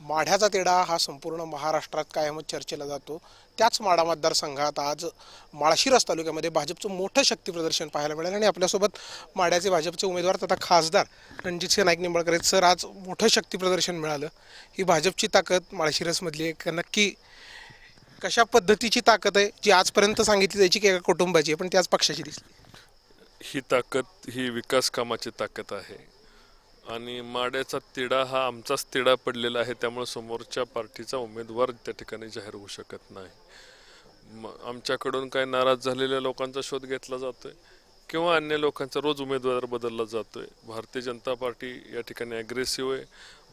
माढ्याचा तेढा हा संपूर्ण महाराष्ट्रात कायमच चर्चेला जातो. त्याच माढा मतदारसंघात आज माळशिरस तालुक्यामध्ये भाजपचं मोठं शक्ती प्रदर्शन पाहायला मिळालं आणि आपल्यासोबत माढ्याचे भाजपचे उमेदवार तथा खासदार रणजितसिंह नाईक निंबाळकर आहेत. सर आज मोठं शक्ती प्रदर्शन मिळालं. ही भाजपची ताकद माळशिरसमधली एक नक्की कशा पद्धतीची ताकद आहे? जी आजपर्यंत सांगितली जायची की एका कुटुंबाची आहे पण ती आज पक्षाची दिसली. ही ताकद ही विकास कामाची ताकद आहे. आणि माड्याचा तिढा हा आमचाच तिढा पडलेला आहे त्यामुळे समोरच्या पार्टीचा उमेदवार त्या ठिकाणी जाहीर होऊ शकत नाही. आमच्याकडून काही नाराज झालेल्या लोकांचा शोध घेतला जातो आहे किंवा अन्य लोकांचा रोज उमेदवार बदलला जातो आहे भारतीय जनता पार्टी या ठिकाणी ॲग्रेसिव्ह आहे.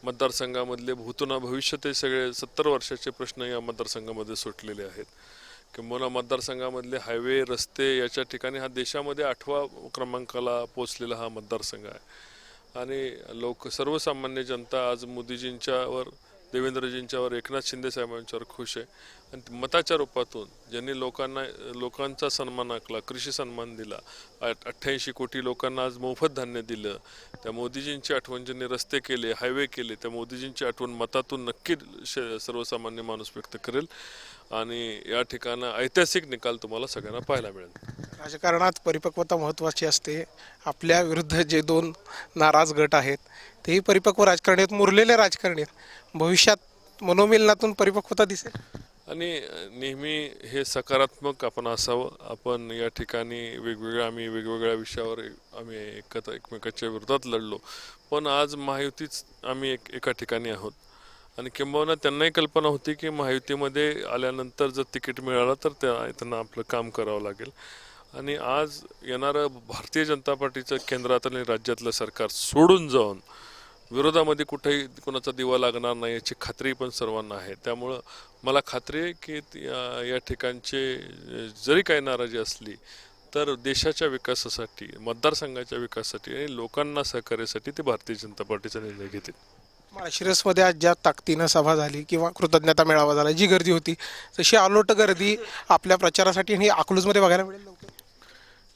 मतदारसंघामधले भूतुना भविष्य ते सगळे सत्तर वर्षाचे प्रश्न या मतदारसंघामध्ये सुटलेले आहेत. किंबहुना मतदारसंघामधले हायवे रस्ते याच्या ठिकाणी हा देशामध्ये आठवा क्रमांकाला पोचलेला हा मतदारसंघ आहे. आणि लोक सर्वसामान्य जनता आज मोदीजींच्यावर देवेंद्रजींच्यावर एकनाथ शिंदे साहेबांच्यावर खुश आहे. आणि मताच्या रूपातून ज्यांनी लोकांना लोकांचा सन्मान आखला कृषी सन्मान दिला अठ्ठ्याऐंशी कोटी लोकांना आज मोफत धान्य दिलं त्या मोदीजींची आठवण ज्यांनी रस्ते केले हायवे केले त्या मोदीजींची आठवण मतातून नक्की श- सर्वसामान्य माणूस व्यक्त करेल. आणि या ठिकाणं ऐतिहासिक निकाल तुम्हाला सगळ्यांना पाहायला मिळेल. राजकारणात परिपक्वता महत्त्वाची असते. आपल्या विरुद्ध जे दोन नाराज गट आहेत तेही परिपक्व राजकारणी आहेत मुरलेले राजकारणी आहेत. भविष्यात मनोमिलनातून परिपक्वता दिसेल. आणि नेहमी हे सकारात्मक आपण असावं. आपण या ठिकाणी वेगवेगळ्या आम्ही वेगवेगळ्या विषयावर आम्ही एकत्र एकमेकाच्या विरोधात लढलो. पण आज महायुतीच आम्ही एक एका ठिकाणी आहोत. आणि किंबहुना त्यांनाही कल्पना होती की महायुतीमध्ये आल्यानंतर जर तिकीट मिळालं तर त्या त्यांना आपलं काम करावं लागेल. आणि आज येणारं भारतीय जनता पार्टीचं केंद्रात आणि राज्यातलं सरकार सोडून जाऊन विरोधामध्ये कुठेही कोणाचा दिवा लागणार नाही याची खात्री पण सर्वांना आहे. त्यामुळं मला खात्री आहे की या ठिकाणचे जरी काही नाराजी असली तर देशाच्या विकासासाठी मतदारसंघाच्या विकासासाठी आणि लोकांना सहकार्यासाठी ते भारतीय जनता पार्टीचा निर्णय घेतील. माळशिरसमध्ये आज ज्या ताकदीनं सभा झाली किंवा कृतज्ञता मेळावा झाला जी गर्दी होती तशी आलोट गर्दी आपल्या प्रचारासाठी आणि अकलूजमध्ये बघायला मिळेल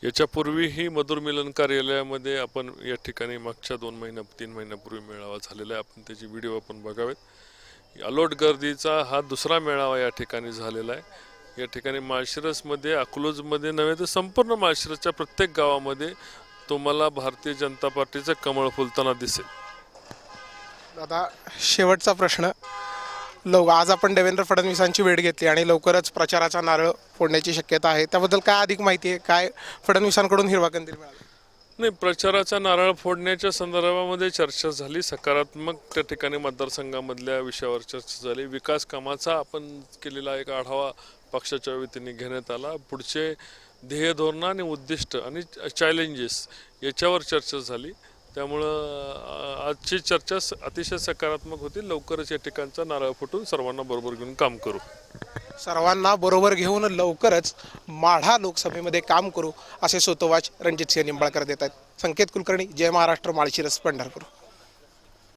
याच्यापूर्वीही मधुर मिलन कार्यालयामध्ये आपण या ठिकाणी मागच्या दोन महिन्या तीन महिन्यापूर्वी मेळावा झालेला आहे. आपण त्याची व्हिडिओ आपण बघावेत. अलोट गर्दीचा हा दुसरा मेळावा या ठिकाणी झालेला आहे. या ठिकाणी माळशिरसमध्ये अकलूजमध्ये नव्हे तर संपूर्ण माळशिरसच्या प्रत्येक गावामध्ये तुम्हाला भारतीय जनता पार्टीचं कमळ फुलताना दिसेल. दादा शेवटचा प्रश्न. लव आज आपण देवेंद्र फडणवीसांची भेट घेतली आणि लवकरच प्रचाराचा नारळ फोडण्याची शक्यता आहे. त्याबद्दल काय अधिक माहिती आहे? काय फडणवीसांकडून हिरवा कंदील मिळाला? नाही प्रचाराचा नारळ फोडण्याच्या संदर्भामध्ये चर्चा झाली. सकारात्मक त्या ठिकाणी मतदारसंघामधल्या विषयावर चर्चा झाली. विकास कामाचा आपण केलेला एक आढावा पक्षाच्या वतीने घेण्यात आला. पुढचे ध्येयधोरणं आणि उद्दिष्ट आणि चॅलेंजेस याच्यावर चर्चा झाली. त्यामुळं आजची चर्चा अतिशय सकारात्मक होती. लवकरच या ठिकाणचा नारळ फुटून सर्वांना बरोबर घेऊन काम करू. सर्वांना बरोबर घेऊन लवकरच माढा लोकसभेमध्ये काम करू असे सोतोवाच रणजित सिंह निंबाळकर देत आहेत. संकेत कुलकर्णी जय महाराष्ट्र माळशिरस पंढरपूर.